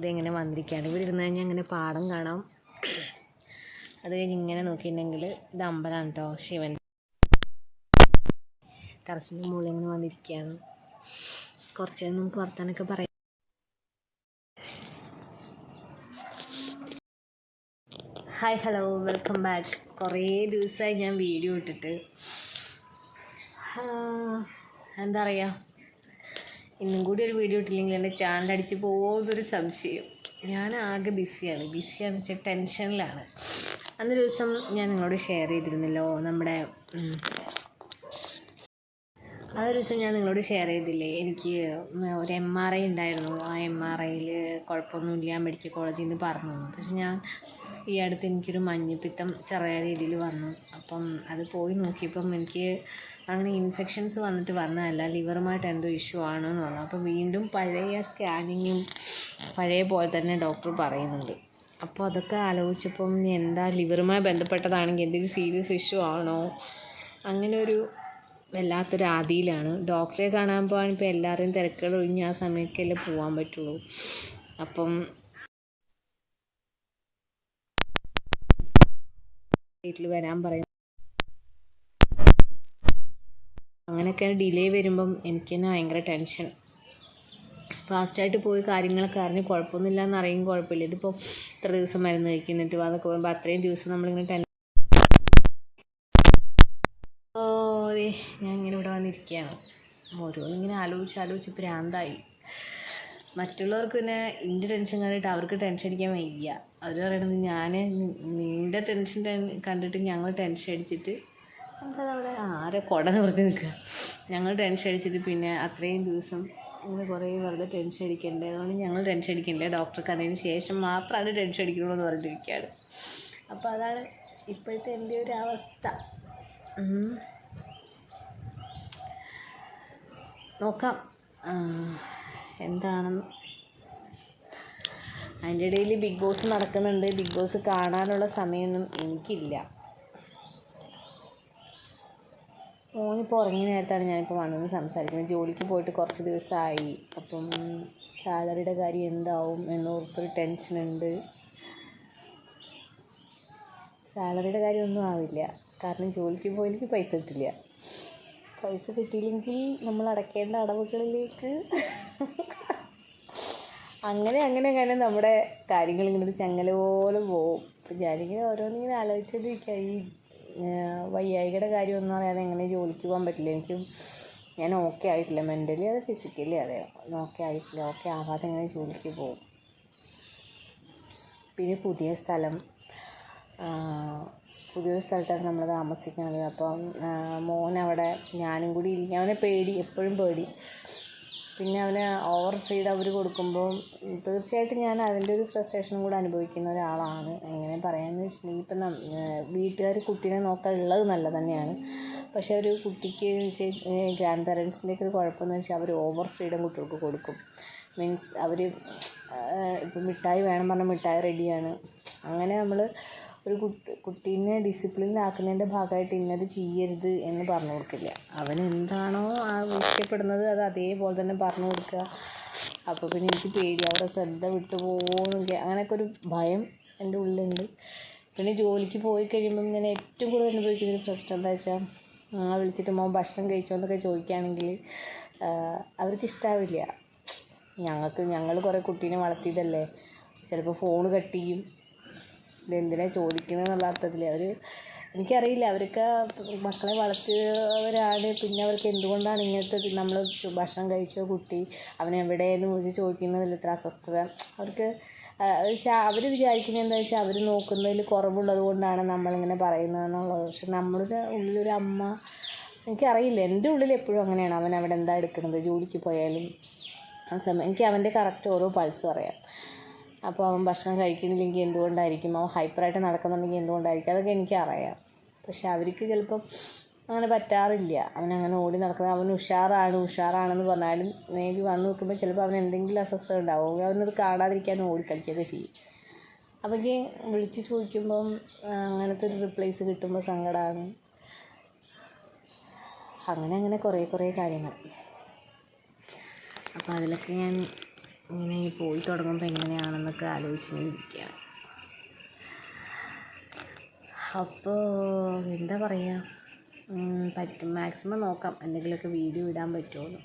ഇതിങ്ങനെ വന്നിരിക്കുകയാണ്. ഇവിടെ ഇരുന്ന് കഴിഞ്ഞാൽ അങ്ങനെ പാടം കാണാം. അത് കഴിഞ്ഞ് ഇങ്ങനെ നോക്കിയിട്ടുണ്ടെങ്കിൽ ഇത് അമ്പലമാണ് കേട്ടോ ശിവൻ. ടെറസിന്റെ മുകളിൽ ഇങ്ങനെ വന്നിരിക്കുകയാണ്. കുറച്ച് നമുക്ക് വർത്താനൊക്കെ പറയാം. ഹായ് ഹലോ വെൽക്കം ബാക്ക് കുറേ ദിവസമായി ഞാൻ വീഡിയോ ഇട്ടിട്ട്. എന്താ പറയുക ഇന്നും കൂടി ഒരു വീഡിയോ ഇട്ടില്ലെങ്കിൽ എന്റെ ചാനൽ അടിച്ച് പോകുന്നൊരു സംശയം. ഞാൻ ആകെ ബിസിയാണ്. ബിസിയാണെന്ന് വെച്ചാൽ ടെൻഷനിലാണ്. അന്ന് ദിവസം ഞാൻ നിങ്ങളോട് ഷെയർ ചെയ്തിരുന്നല്ലോ നമ്മുടെ ആ ദിവസം ഞാൻ നിങ്ങളോട് ഷെയർ ചെയ്തില്ലേ എനിക്ക് ഒരു എം ആർ ഐ ഉണ്ടായിരുന്നു. ആ എം ആർ ഐയിൽ കുഴപ്പമൊന്നുമില്ല മെഡിക്കൽ കോളേജിൽ നിന്ന് പറഞ്ഞു പക്ഷെ ഞാൻ ഈ അടുത്ത് എനിക്കൊരു മഞ്ഞപ്പിത്തം ചെറിയ രീതിയിൽ വന്നു. അപ്പം അത് പോയി നോക്കിയപ്പം എനിക്ക് അങ്ങനെ ഇൻഫെക്ഷൻസ് വന്നിട്ട് വന്നതല്ല ലിവറുമായിട്ട് എന്തോ ഇഷ്യൂ ആണെന്ന് പറഞ്ഞു അപ്പോൾ വീണ്ടും പഴയ സ്കാനിങ്ങും പഴയ പോലെ തന്നെ ഡോക്ടർ പറയുന്നുണ്ട്. അപ്പോൾ അതൊക്കെ ആലോചിച്ചപ്പം എന്താ ലിവറുമായി ബന്ധപ്പെട്ടതാണെങ്കിൽ എന്തെങ്കിലും സീരിയസ് ഇഷ്യൂ ആണോ? അങ്ങനെ ഒരു വല്ലാത്തൊരു ആദിയിലാണ്. ഡോക്ടറെ കാണാൻ പോകാൻ ഇപ്പോൾ എല്ലാവരെയും തിരക്കുകൾ ഒഴിഞ്ഞ് ആ സമയത്തല്ലേ പോകാൻ പറ്റുള്ളൂ. അപ്പം വീട്ടിൽ വരാൻ പറയും അങ്ങനെയൊക്കെ ഡിലേ വരുമ്പം എനിക്ക് തന്നെ ഭയങ്കര ടെൻഷൻ ഫാസ്റ്റായിട്ട് പോയി കാര്യങ്ങളൊക്കെ അറിഞ്ഞ് കുഴപ്പമൊന്നുമില്ല എന്ന് അറിയും കുഴപ്പമില്ല. ഇതിപ്പോൾ ഇത്ര ദിവസം മരുന്ന് കഴിക്കുന്നിട്ട് അതൊക്കെ പോകുമ്പോൾ അത്രയും ദിവസം നമ്മളിങ്ങനെ ടെൻ ഓ ഞാൻ ഇങ്ങനെ ഇവിടെ വന്നിരിക്കുകയാണ്. ഓരോന്നിങ്ങനെ ആലോചിച്ച് ആലോചിച്ച് ഭ്രാന്തായി മറ്റുള്ളവർക്ക് പിന്നെ എന്റെ ടെൻഷൻ കണ്ടിട്ട് അവർക്ക് ടെൻഷൻ അടിക്കാൻ വയ്യ. അവർ പറയണത് ഞാൻ നിന്റെ ടെൻഷൻ കണ്ടിട്ട് ഞങ്ങൾ ടെൻഷൻ അടിച്ചിട്ട് നമുക്കതവിടെ ആരെ കുട നിവർത്തി നിൽക്കുക ഞങ്ങൾ ടെൻഷൻ അടിച്ചിട്ട് പിന്നെ അത്രയും ദിവസം ഇങ്ങനെ കുറേ വെറുതെ ടെൻഷൻ അടിക്കണ്ടേ? അതുകൊണ്ട് ഞങ്ങൾ ടെൻഷൻ അടിക്കണ്ടേ? ഡോക്ടർ കണ്ടതിന് ശേഷം മാത്രമാണ് ടെൻഷൻ അടിക്കണമെന്ന് എന്ന് പറഞ്ഞിട്ടിരിക്കുകയാണ്. അപ്പോൾ അതാണ് ഇപ്പോഴത്തെ എന്റെ ഒരു അവസ്ഥ. നോക്കാം. എന്താണെന്ന് അതിന്റെ ഇടയിൽ ബിഗ് ബോസ് നടക്കുന്നുണ്ട്. ബിഗ് ബോസ് കാണാനുള്ള സമയമൊന്നും എനിക്കില്ല. മോനിപ്പോൾ ഉറങ്ങിയ നേരത്താണ് ഞാനിപ്പോൾ വന്നത് സംസാരിക്കുന്നത്. ജോലിക്ക് പോയിട്ട് കുറച്ച് ദിവസമായി. അപ്പം സാലറിയുടെ കാര്യം എന്താവും എന്നോർത്തൊരു ടെൻഷനുണ്ട്. സാലറിയുടെ കാര്യമൊന്നും ആവില്ല. കാരണം ജോലിക്ക് പോയി എനിക്ക് പൈസ കിട്ടില്ല. പൈസ കിട്ടിയില്ലെങ്കിൽ നമ്മൾ അടക്കേണ്ട അടവുകളിലേക്ക് അങ്ങനെ അങ്ങനെ അങ്ങനെ നമ്മുടെ കാര്യങ്ങൾ ഇങ്ങനെ ചങ്ങല പോലെ പോവും. അപ്പം ഞാനിങ്ങനെ ഓരോന്നിങ്ങനെ ആലോചിച്ചോണ്ടിരിക്കുക ഈ വയ്യായികയുടെ കാര്യം കാര്യമൊന്നും അറിയാതെ എങ്ങനെ ജോലിക്ക് പോകാൻ പറ്റില്ല. എനിക്കും ഞാൻ ഓക്കെ ആയിട്ടില്ല. മെന്റലി അത് ഫിസിക്കലി അതെ. ഓക്കെ ആയിട്ടില്ല. ഓക്കെ ആവാതെ എങ്ങനെ ജോലിക്ക് പോകും. പിന്നെ പുതിയ സ്ഥലം. പുതിയൊരു സ്ഥലത്താണ് നമ്മൾ താമസിക്കുന്നത് അപ്പം മോൻ അവിടെ ഞാനും കൂടി ഇരിക്കും. അവനെ പേടി എപ്പോഴും പേടി. പിന്നെ അവന് ഓവർ ഫ്രീഡം അവർ കൊടുക്കുമ്പോൾ തീർച്ചയായിട്ടും ഞാൻ അതിന്റെ ഒരു ഫ്രസ്ട്രേഷനും കൂടെ അനുഭവിക്കുന്ന ഒരാളാണ്. എങ്ങനെ പറയാമെന്ന് വെച്ചിട്ടുണ്ടെങ്കിൽ ഇപ്പം വീട്ടുകാർ കുട്ടീനെ നോക്കാൻ ഉള്ളത് നല്ല തന്നെയാണ്. പക്ഷേ ഒരു കുട്ടിക്ക് ഗ്രാൻഡ് പാരൻസിന്റെയൊക്കെ ഒരു കുഴപ്പമെന്ന് വെച്ചാൽ അവർ ഓവർ ഫ്രീഡം കുട്ടികൾക്ക് കൊടുക്കും. മീൻസ് അവർ ഇപ്പം മിഠായി വേണം പറഞ്ഞാൽ മിഠായി റെഡിയാണ് അങ്ങനെ നമ്മൾ ഒരു കുട്ടി കുട്ടീനെ ഡിസിപ്ലിനാക്കുന്നതിന്റെ ഭാഗമായിട്ട് ഇന്നത് ചെയ്യരുത് എന്ന് പറഞ്ഞു കൊടുക്കില്ല. അവൻ എന്താണോ ആ ഇഷ്ടപ്പെടുന്നത് അത് അതേപോലെ തന്നെ പറഞ്ഞു കൊടുക്കുക. അപ്പോൾ പിന്നെ എനിക്ക് പേടി അവിടെ ശ്രദ്ധ വിട്ടു പോകുമെന്നൊക്കെ അങ്ങനെയൊക്കെ ഒരു ഭയം എന്റെ ഉള്ളിലുണ്ട്. പിന്നെ ജോലിക്ക് പോയി കഴിയുമ്പം ഞാൻ ഏറ്റവും കൂടുതൽ അനുഭവിക്കുന്ന ഒരു പ്രശ്നം എന്താ വെച്ചാൽ ആ വിളിച്ചിട്ട് മോൻ ഭക്ഷണം കഴിച്ചോ എന്നൊക്കെ ചോദിക്കുകയാണെങ്കിൽ അവർക്ക് ഇഷ്ടാവില്ല. ഞങ്ങൾക്ക് ഞങ്ങൾ കുറേ കുട്ടീനെ വളർത്തിയതല്ലേ. ചിലപ്പോൾ ഫോൺ കട്ട് ചെയ്യും. ഇതെന്തിനാ ചോദിക്കുന്നത് എന്നുള്ള അർത്ഥത്തിൽ അവർ എനിക്കറിയില്ല അവർക്ക് മക്കളെ വളർത്തിയവരാണ്. പിന്നെ അവർക്ക് എന്തുകൊണ്ടാണ് ഇങ്ങനത്തെ നമ്മൾ ഭക്ഷണം കഴിച്ചോ കുട്ടി അവൻ എവിടെയെന്ന് വിളിച്ച് ചോദിക്കുന്നതിൽ ഇത്ര അസ്വസ്ഥത? അവർക്ക് അവർ വിചാരിക്കുന്നത് എന്താ വെച്ചാൽ അവർ നോക്കുന്നതിൽ കുറവുള്ളത് കൊണ്ടാണ് നമ്മളിങ്ങനെ പറയുന്നതെന്നുള്ളത്. പക്ഷെ നമ്മളുടെ ഉള്ളിലൊരു അമ്മ എനിക്കറിയില്ല. എന്റെ ഉള്ളിൽ എപ്പോഴും അങ്ങനെയാണ്. അവൻ അവിടെ എന്താ എടുക്കുന്നത്? ജോലിക്ക് പോയാലും ആ സമയം എനിക്ക് അവന്റെ കറക്റ്റ് ഓരോ പൾസ് പറയാം. അപ്പോൾ അവൻ ഭക്ഷണം കഴിക്കുന്നില്ലെങ്കിൽ എന്തുകൊണ്ടായിരിക്കും? അവൻ ഹൈപ്പറായിട്ട് നടക്കുന്നുണ്ടെങ്കിൽ എന്തുകൊണ്ടായിരിക്കും? അതൊക്കെ എനിക്കറിയാം. പക്ഷെ അവർക്ക് ചിലപ്പം അങ്ങനെ പറ്റാറില്ല. അവൻ അങ്ങനെ ഓടി നടക്കുന്നത് അവൻ ഉഷാറാണ് ഉഷാറാണെന്ന് പറഞ്ഞാലും നേരി വന്ന് നോക്കുമ്പോൾ ചിലപ്പോൾ അവൻ എന്തെങ്കിലും അസ്വസ്ഥത ഉണ്ടാവും. അവനത് കാണാതിരിക്കാൻ ഓടിക്കളിക്കുകയൊക്കെ ചെയ്യും. അപ്പോൾ വിളിച്ച് ചോദിക്കുമ്പം അങ്ങനത്തെ ഒരു റിപ്ലേസ് കിട്ടുമ്പോൾ സങ്കടമാണ് അങ്ങനെ അങ്ങനെ കുറേ കുറേ കാര്യങ്ങൾ. അപ്പോൾ അതിലൊക്കെ ഞാൻ ഇങ്ങനെ പോയി തുടങ്ങുമ്പോൾ എങ്ങനെയാണെന്നൊക്കെ ആലോചിച്ചിങ്ങനെ ഇരിക്കുകയാണ് അപ്പോൾ എന്താ പറയുക പറ്റും മാക്സിമം നോക്കാം. എന്തെങ്കിലുമൊക്കെ വീഡിയോ ഇടാൻ പറ്റുമോ എന്ന്